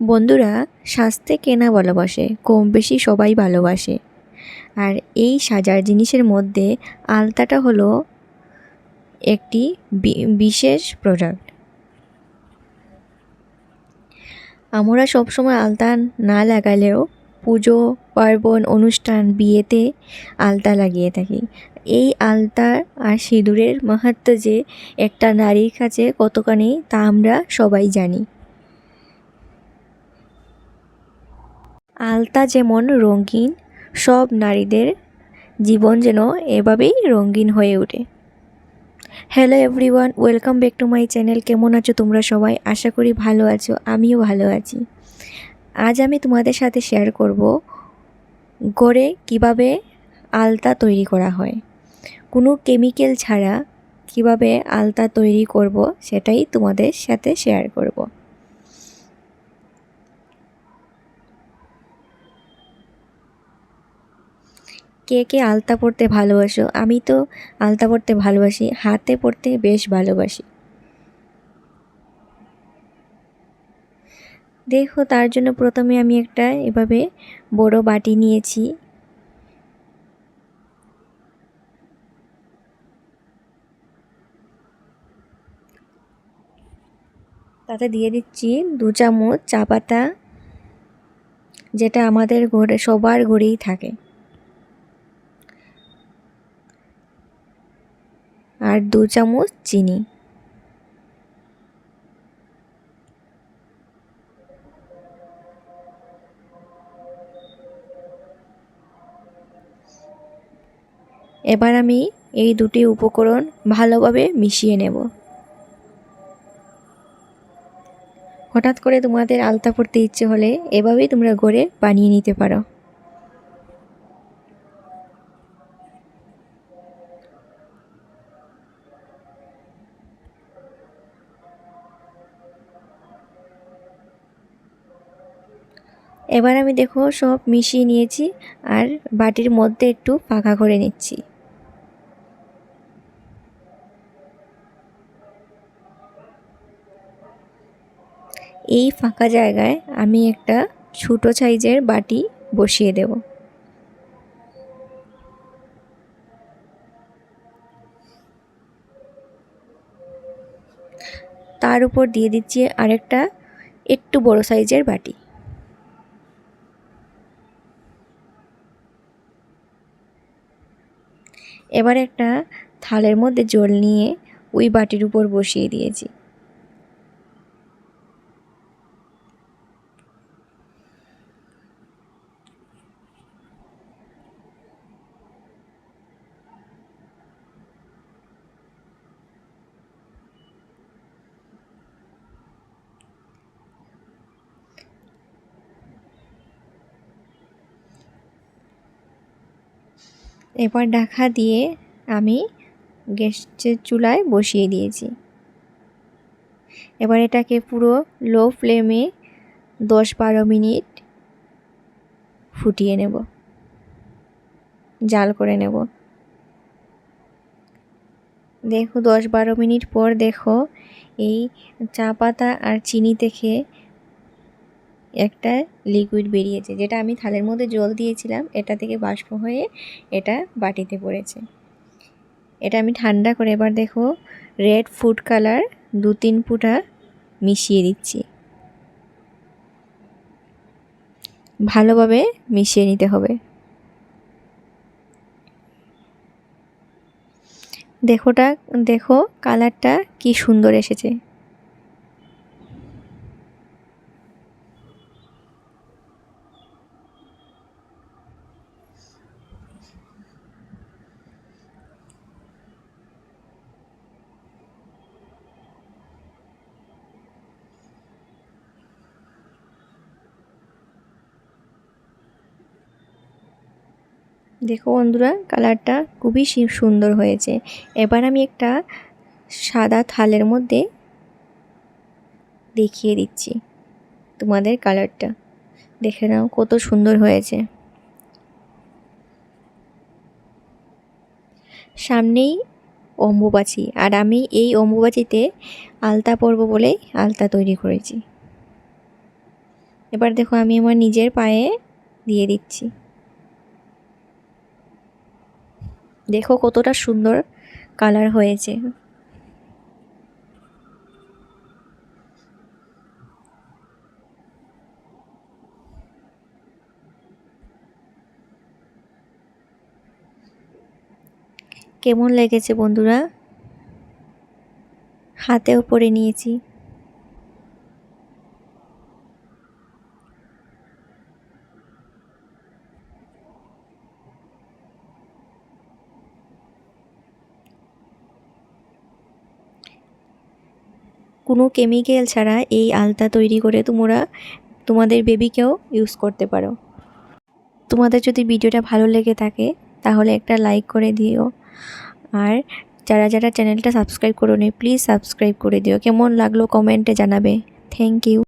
বন্ধুরা স্বাস্থ্যে কেনা ভালোবাসে কম বেশি সবাই ভালোবাসে। আর এই সাজার জিনিসের মধ্যে আলতাটা হলো একটি বিশেষ প্রোডাক্ট আমরা সবসময় আলতা না লাগালেও পুজো, পার্বণ, অনুষ্ঠান, বিয়েতে আলতা লাগিয়ে থাকি। এই আলতা আর সিঁদুরের মাহাত্ম যে একটা নারীর কাছে কতখানি তা আমরা সবাই জানি। আলতা যেমন রঙিন, সব নারীদের জীবন যেন এভাবেই রঙিন হয়ে ওঠে। Hello everyone welcome back to my channel কেমন আছো তোমরা সবাই? আশা করি ভালো আছো, আমিও ভালো আছি। আজ আমি তোমাদের সাথে শেয়ার করব গড়ে কীভাবে আলতা তৈরি করা হয়। কোনো কেমিক্যাল ছাড়া কীভাবে আলতা তৈরি করব সেটাই তোমাদের সাথে শেয়ার করব। কে কে আলতা পরতে ভালোবাসো? আমি তো আলতা পরতে ভালোবাসি, হাতে পরতে বেশ ভালোবাসি। দেখো, তার জন্য প্রথমে আমি একটা এভাবে বড় বাটি নিয়েছি। তাতে দিয়ে দিচ্ছি দু চামচ চা পাতা, যেটা আমাদের ঘরে, সবার ঘরেই থাকে। আর দু চামচ চিনি। এবার আমি এই দুটি উপকরণ ভালোভাবে মিশিয়ে নেব। হঠাৎ করে তোমাদের আলতা পড়তে ইচ্ছে হলে এভাবেই তোমরা গড়ে বানিয়ে নিতে পারো। এবার আমি দেখো সব মিশিয়ে নিয়েছি আর বাটির মধ্যে একটু পাকা করে নিচ্ছি। এই ফাঁকা জায়গায় আমি একটা ছোটো সাইজের বাটি বসিয়ে দেব। তার উপর দিয়ে দিচ্ছি আরেকটা একটু বড় সাইজের বাটি। এবার একটা থালের মধ্যে জল নিয়ে ওই বাটির উপর বসিয়ে দিয়েছি। এবার ঢাকা দিয়ে আমি গ্যাসের চুলায় বসিয়ে দিয়েছি। এবার এটাকে পুরো লো ফ্লেমে দশ বারো মিনিট ফুটিয়ে নেব। জাল করে নেব। দেখো দশ বারো মিনিট পর দেখো এই চা পাতা আর চিনি থেকে একটা লিকুইড বেরিয়েছে, যেটা আমি থালের মধ্যে জল দিয়েছিলাম, এটা থেকে বাষ্প হয়ে এটা বাটিতে পড়েছে। এটা আমি ঠান্ডা করে এবার দেখো রেড ফুড কালার দু তিন ফুটা মিশিয়ে দিচ্ছি। ভালোভাবে মিশিয়ে নিতে হবে। দেখোটা, দেখো কালারটা কি সুন্দর এসেছে। দেখো বন্ধুরা, কালারটা খুবই সুন্দর হয়েছে। এবার আমি একটা সাদা থালের মধ্যে দেখিয়ে দিচ্ছি তোমাদের কালারটা। দেখে নাও কত সুন্দর হয়েছে। সামনেই অম্বুবাচি, আর আমি এই অম্বুবাচিতে আলতা পরব বলেই আলতা তৈরি করেছি। এবার দেখো আমি আমার নিজের পায়ে দিয়ে দিচ্ছি। দেখো কতটা সুন্দর কালার হয়েছে। কেমন লেগেছে বন্ধুরা? হাতেও পরে নিয়েছি। কোনো কেমিক্যাল ছাড়া এই আলতা তৈরি করে তোমরা, তোমাদের বেবিকেও ইউজ করতে পারো। তোমাদের যদি ভিডিওটা ভালো লেগে থাকে, তাহলে একটা লাইক করে দিও। আর যারা যারা চ্যানেলটা সাবস্ক্রাইব করো প্লিজ সাবস্ক্রাইব করে দিও। কেমন লাগল কমেন্টে জানাবে। Thank you